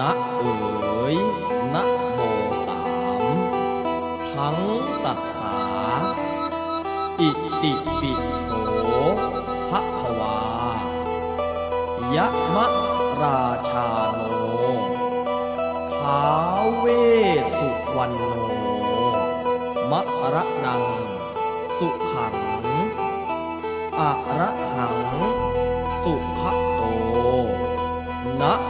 นะเอ๋ยนะโมสามทั้งตัดสา อิติปิโสภะควายะมะราชาโนท้าเวสุวรรณโนมะระนัง สุขังอะระหัง สุขโตนะ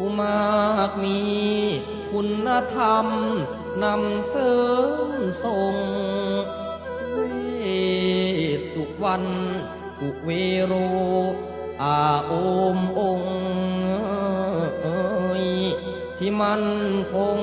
ผู้มากมีคุณธรรมนำเสริมส่งเวสุวรรณกุเวโร อาโอมองค์ที่มันคง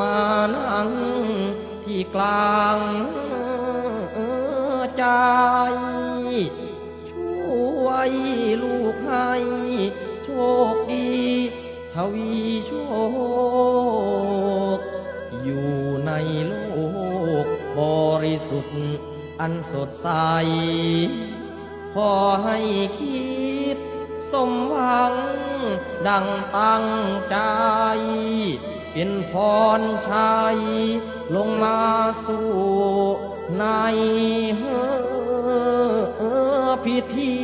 มานั่งที่กลางใจ ช่วยลูกให้โชค ทวีโชค อยู่ในโลก บริสุทธิ์อันสดใส ขอให้คิด สมหวัง ดังตั้งใจ เป็นพรชัย ลงมาสู่ในพิธี